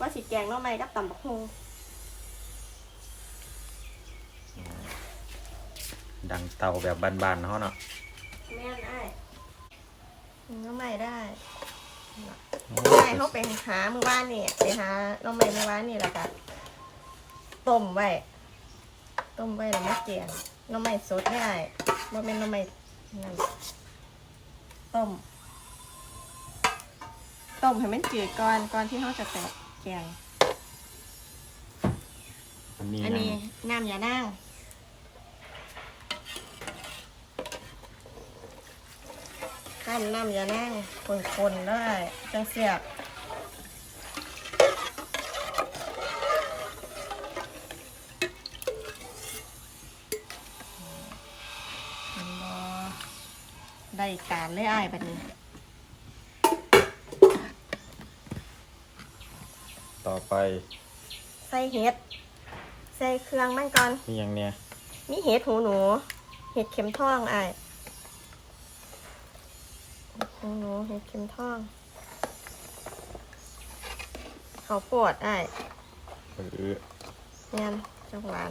ว่าสิแกงหน้อไม้กับตำบักฮงดังเตาแบบบานๆเขาเนาะแม่นไอ้ายหน้อไม้ได้โอ้ได้เขาไปหาเมื่อวานนี่ไปหาหน้องใหม่เมื่อวานนี่แหละก็ต้มไว้ต้มไว้แล้วมาเกียงหน้องใหม่สดไม่ได้ว่าเป็นหน้องใหม่นั่นต้มต้มให้มันจืดก่อนก่อนที่เขาจะแตก แกง อันนี้อันนะนี้น้ำยานั่งขั้นน้ำยานั่งคนๆได้จังเสียบมันบ่ได้การเลยอ้ายบัดนี้ ต่อไป ใส่เห็ด ใส่เครื่องมันก่อน มีอย่างเนี้ยมีเห็ดหูหนู เห็ดเข็มทองอ้ายเห็ดหูหนูเห็ดเข็มทองเขาวโปวดอ้ายเออแม่นจังหวาน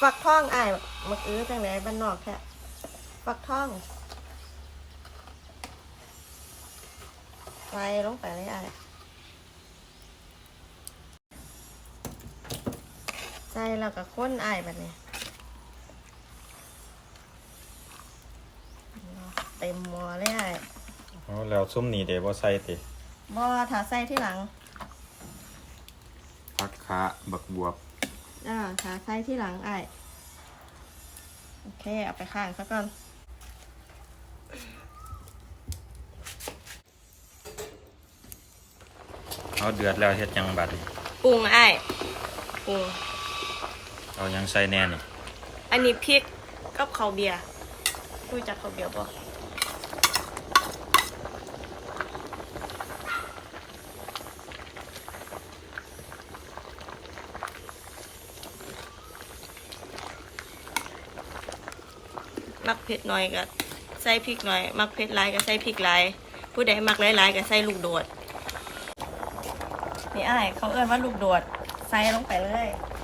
ฟักทองอ้ายมักอื้อจังไหนบ้านนอกแค่ฟักทองใส่ลงไปเลยอ้าย ใส่แล้วก็ค้นอ้ายแบบนี้เต็มหม้อเลยอ้ายโอ้แล้วซุ้มนี่เดี๋ยวบ่ใส่ติบ่ถ้าใส่ที่หลังผักขาบักบวบอ่าขาใส่ที่หลังไอ้ายโอเค เอาไปข้างซะก่อนเอาเดือดแล้วเฮ็ดหยังบัดนี้ปรุงไอ้ายปรุง เอาหยังใส่แน่นี่อันนี้พริกกับข้าวเบียร์รู้จักข้าวเบียร์ปะมักเผ็ดหน่อยก็ใส่พริกหน่อย มักเผ็ดหลายก็ใส่พริกหลาย ผู้ใดมักหลายๆก็ใส่ลูกโดด นี่อ้ายเขาเอื้อนว่าลูกโดด ใส่ลงไปเลยมักเผ็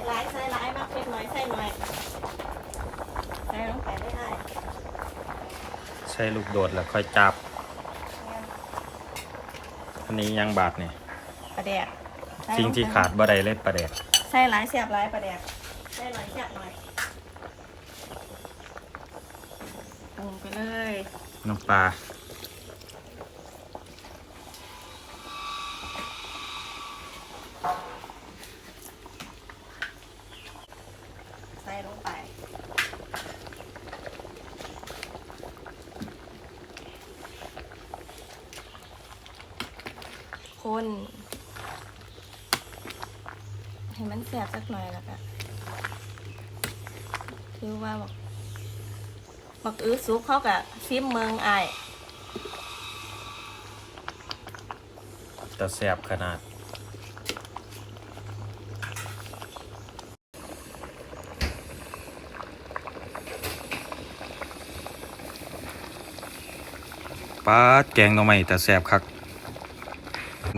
ดหลายใส่หลายมักเผ็ดน้อยใส่น้อยใส่ลงไปเลยอ้ายใส่ลูกโดดแล้วค่อยจับ อันนี้ยังบาดนี่ปลาแดกใส่ลสิ่งไปที่ขาดบ่ได้เลยปลาแดกใส่หลายเสียบหลายปลาแดกใส่หน่อยเสียบหน่อยปรุงไปเลย น้ำปลา ส่ลงไป คนให้มันแสบสักหน่อยแล้วก็คือว่าบอกบอกอื้อซุปเขากับซิมเมืองไอแต่แสบขนาด ปลาดแกงหน่อไม้แต่แสบคัก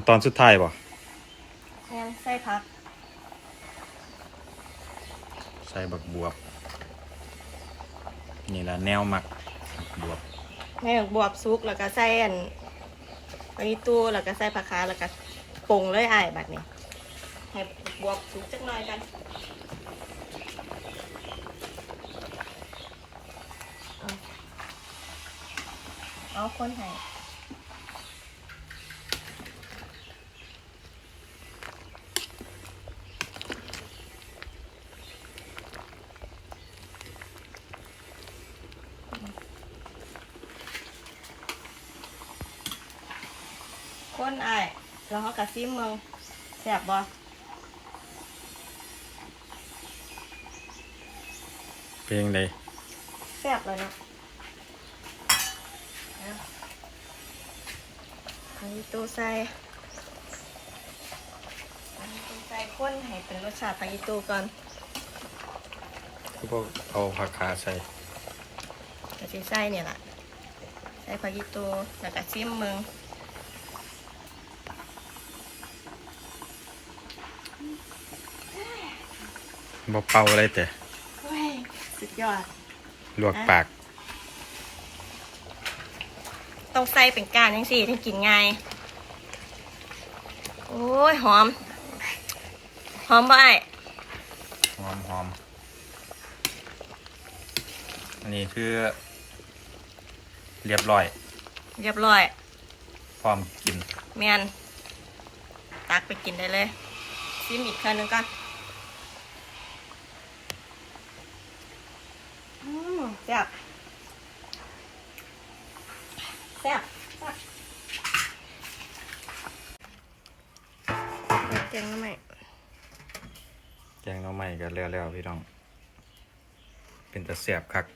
ตอนสุดท้ายบ่งั้นใส่พัก ใส่บักบวบ นี่ละแนวหมักบวบแม่บวบซุกแล้วก็ใส่อันอันนี้ตู้แล้วก็ใส่ผักคาแล้วก็ปรุงเลยไอายบัดนี้ให้บวบซุกจักหน่อยกันเอา เอาคนให้คนไอายแล้วเขากระซิมเมืองแสบบ่เพลงใดแสบเลยเนาะ อันนี้ตัวใส่อันนี้ตัวใส่ข้นให้เป็นรสชาติปลาอีตูก่อนพวกเอาผักขาใส่กระชีใส่เนี่ยแหละใส่ปลาอีตูแล้วก็ชิมมึงบ่เป่าอะไรแต่สุดยอดลวกปาก ต้องใส่เป็นการยังสี่ถึงกินง่ายโอ้ยหอม หอมบ่ไอ้หอมหอมอันนี้คือ เรียบร้อย เรียบร้อย พร้อมกินแมนตักไปกินได้เลยซิมอีกเครื่องหนึงก่อนอืมแซ่บ แซ่บแซ่บเอาแกงน้ำใหม่แกงหน้องใหม่กันแล้วๆพี่น้อง เป็นตะแสบคัก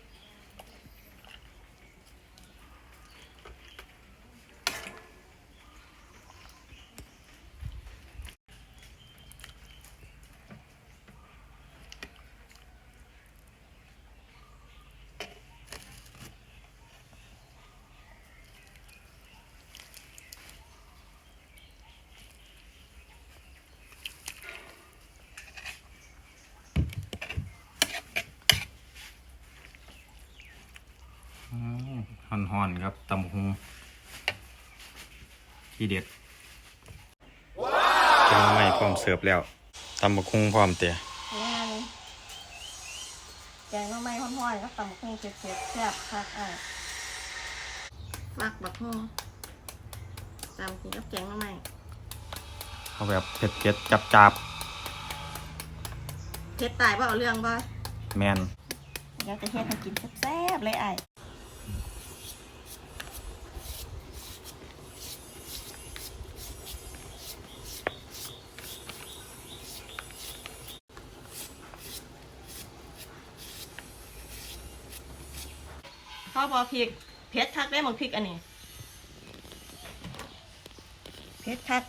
ห่ อนห่อนๆครับตำฮุงที่เด็ดแกงหน้องใหม่พร้อมเสิร์ฟแล้วตำบักคุงพร้อมเตะแม่นแกงน้ำใหม่ห้อยๆก็ตำบักหุ่งเผ็ดๆแซ่บคักอะมักบักหุ่งตำกินกับแกงน้ำใหม่เอาแบบเผ็ดเผ็ดจับจับเผ็ดตายบ่เอาเรื่องบ่ๆแมนเดี๋ยวจะเฮ็ดให้กินแซ่บๆเลยไอ้าย พ่อบอพริกเผ็ดคักได้หมกพริกอันนี้เผ็ดคัก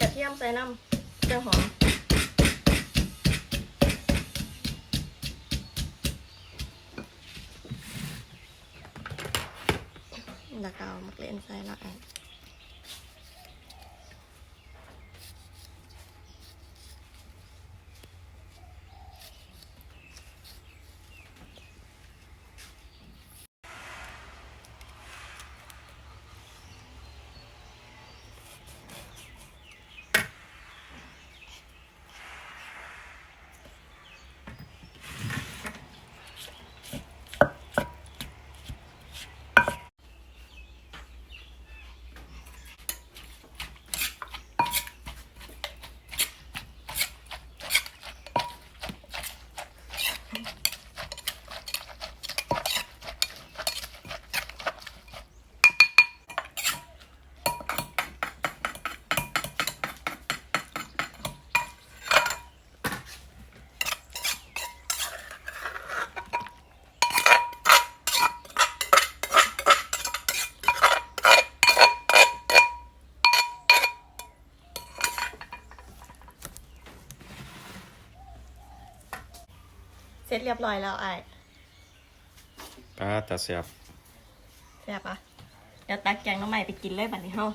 กระเทียมใส่น้ำเจียวหอม แล้วก็เอามักเล่นใส่ละไอ้ เสร็จเรียบร้อยแล้วไอ้ปลาตะแสบแซ่บปะเดี๋ยวตักแกงน้ำใหม่ไปกินเลยบัดนี้เฮา